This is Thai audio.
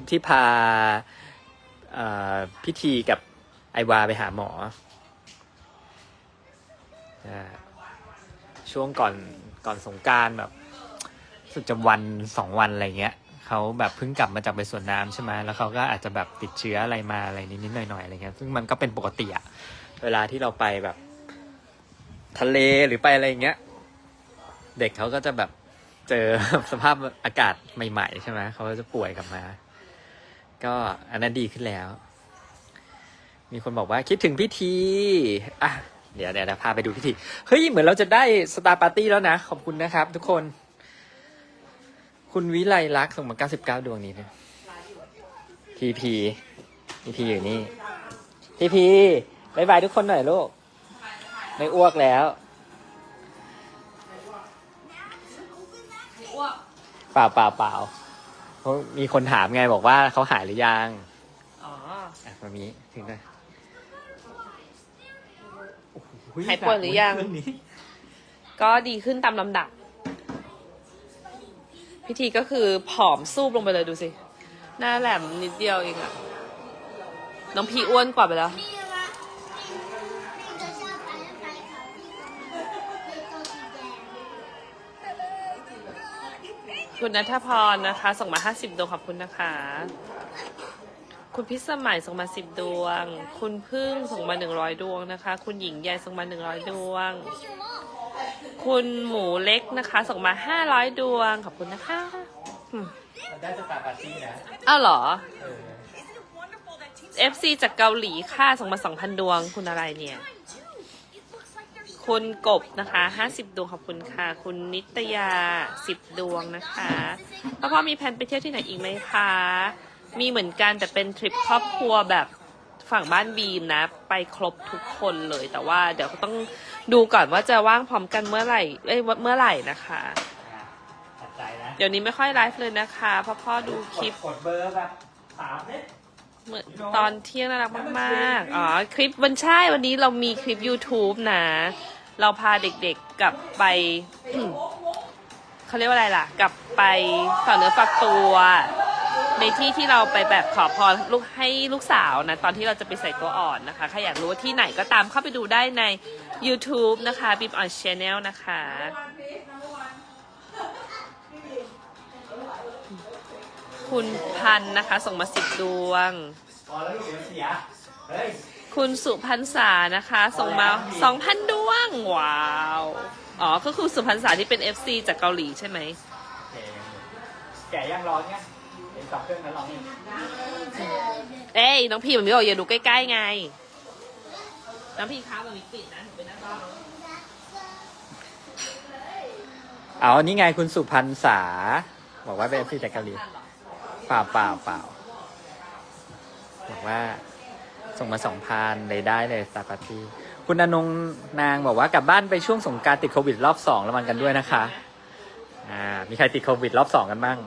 ลิปที่พาพิธีกับไอวาไปหาหมอ ช่วงก่อนก่อนสงการแบบสึกจะวันสองวันอะไรเงี้ยเขาแบบเพิ่งกลับมาจากไปสวนน้ำใช่ไหมแล้วเขาก็อาจจะแบบติดเชื้ออะไรมาอะไรนิดๆหน่อยๆอะไรเงี้ยซึ่งมันก็เป็นปกติอะเวลาที่เราไปแบบทะเลหรือไปอะไรเงี้ย เด็กเขาก็จะแบบเจอสภาพอากาศใหม่ ๆ ใช่ไหมเขาก็จะป่วยกลับมา ก็อันนั้นดีขึ้นแล้ว มีคนบอกว่าคิดถึงพิธี อะเดี๋ยวเดี๋ยวเดี๋ยวพาไปดูพิธี เฮ้ย เหมือนเราจะได้สตาร์ปาร์ตี้แล้วนะ ขอบคุณนะครับ ทุกคน คุณวิไลลักษ์ส่งมา 99 ดวงนี้เลยพีพีพีพีอยู่นี่ พีพีบายบายทุกคนหน่อยลูก ไม่อ้วกแล้วเปล่าเปล่าเปล่า เพราะมีคนถามไงบอกว่าเขาหายหรือยังอ๋ออะมามีถึงนะหายป่วยหรือยังเครื่องนี้ ก็ดีขึ้นตามลำดับ พิธีก็คือผอมซูบลงไปเลยดูสิ หน้าแหลมนิดเดียวเองอะน้องพี่อ้วนกว่าไปแล้ว คุณนัทพรนะคะ ส่งมา50ดวงขอบคุณนะคะ คุณพิสมัยส่งมา10ดวง คุณพึ่งส่งมา100ดวงนะคะ คุณหญิงใหญ่ส่งมา100ดวง คุณหมูเล็กนะคะ ส่งมา500ดวงขอบคุณนะคะอืมเราได้สตาร์ปาร์ตี้นะอ้าวเหรอ เออ FC จากเกาหลีค่ะส่งมา2,000ดวง คุณอะไรเนี่ย คุณกบนะคะ50ดวงขอบคุณค่ะ คุณนิตยา10ดวงนะคะพ่อพ่อมีแผนไปเที่ยวที่ไหนอีกไหมคะ มีเหมือนกันแต่เป็นทริปครอบครัวแบบฝั่งบ้านบีมนะ ไปครบทุกคนเลยแต่ว่าเดี๋ยวต้องดูก่อนว่าจะว่างพร้อมกันเมื่อไหร่เอ้ยเมื่อไหร่นะคะอะตัดใจนะเดี๋ยวนี้ไม่ค่อยไลฟ์เลยนะคะเพราะพ่อดูคลิปกดเบอร์แบบสามเนี่ยเหมือนตอนเที่ยงน่ารักมากๆ อ๋อ คลิปวันใช่วันนี้เรามีคลิป YouTube นะ เราพาเด็กๆกลับไปเขาเรียกว่าอะไรล่ะ กลับไปฝากเนื้อฝากตัว ในที่ที่เราไปแบบขอพรลูกให้ลูกสาวนะ ตอนที่เราจะไปใส่ตัวอ่อนนะคะใครอยากรู้ว่าที่ไหนก็ตามเข้าไปดูได้ใน YouTube นะคะ b i b on Channel นะคะ คุณพันนะคะ ส่งมาสิบดวง พอแล้วลูกเดี๋ยวเสีย เฮ้ย คุณสุพรรษานะคะ ส่งมา2,000ดวง ว้าว อ๋อ ก็คือสุพรรษาที่เป็น FC จากเกาหลีใช่ไหมโอเคแกะยังร้อนไงเห็นสองเครื่องนั้นร้อนนี่เอ้ยน้องพี่มันมีบอกอย่าดูใกล้ๆไง น้องพี่คะมันมีปิดนะหนูไปนั่งรอเอานี่ไงคุณสุพรรณษา บอกว่าเป็นเอฟซีจากเกาหลีเปล่าเปล่าเปล่าบอกว่า ส่งมาสองพันเลยได้เลยสตาร์ปาร์ตี้คุณอนงนางบอกว่ากลับบ้านไปช่วงสงการติดโควิดรอบสองระวังกันด้วยนะคะอ่ามีใครติดโควิดรอบสองกันบ้าง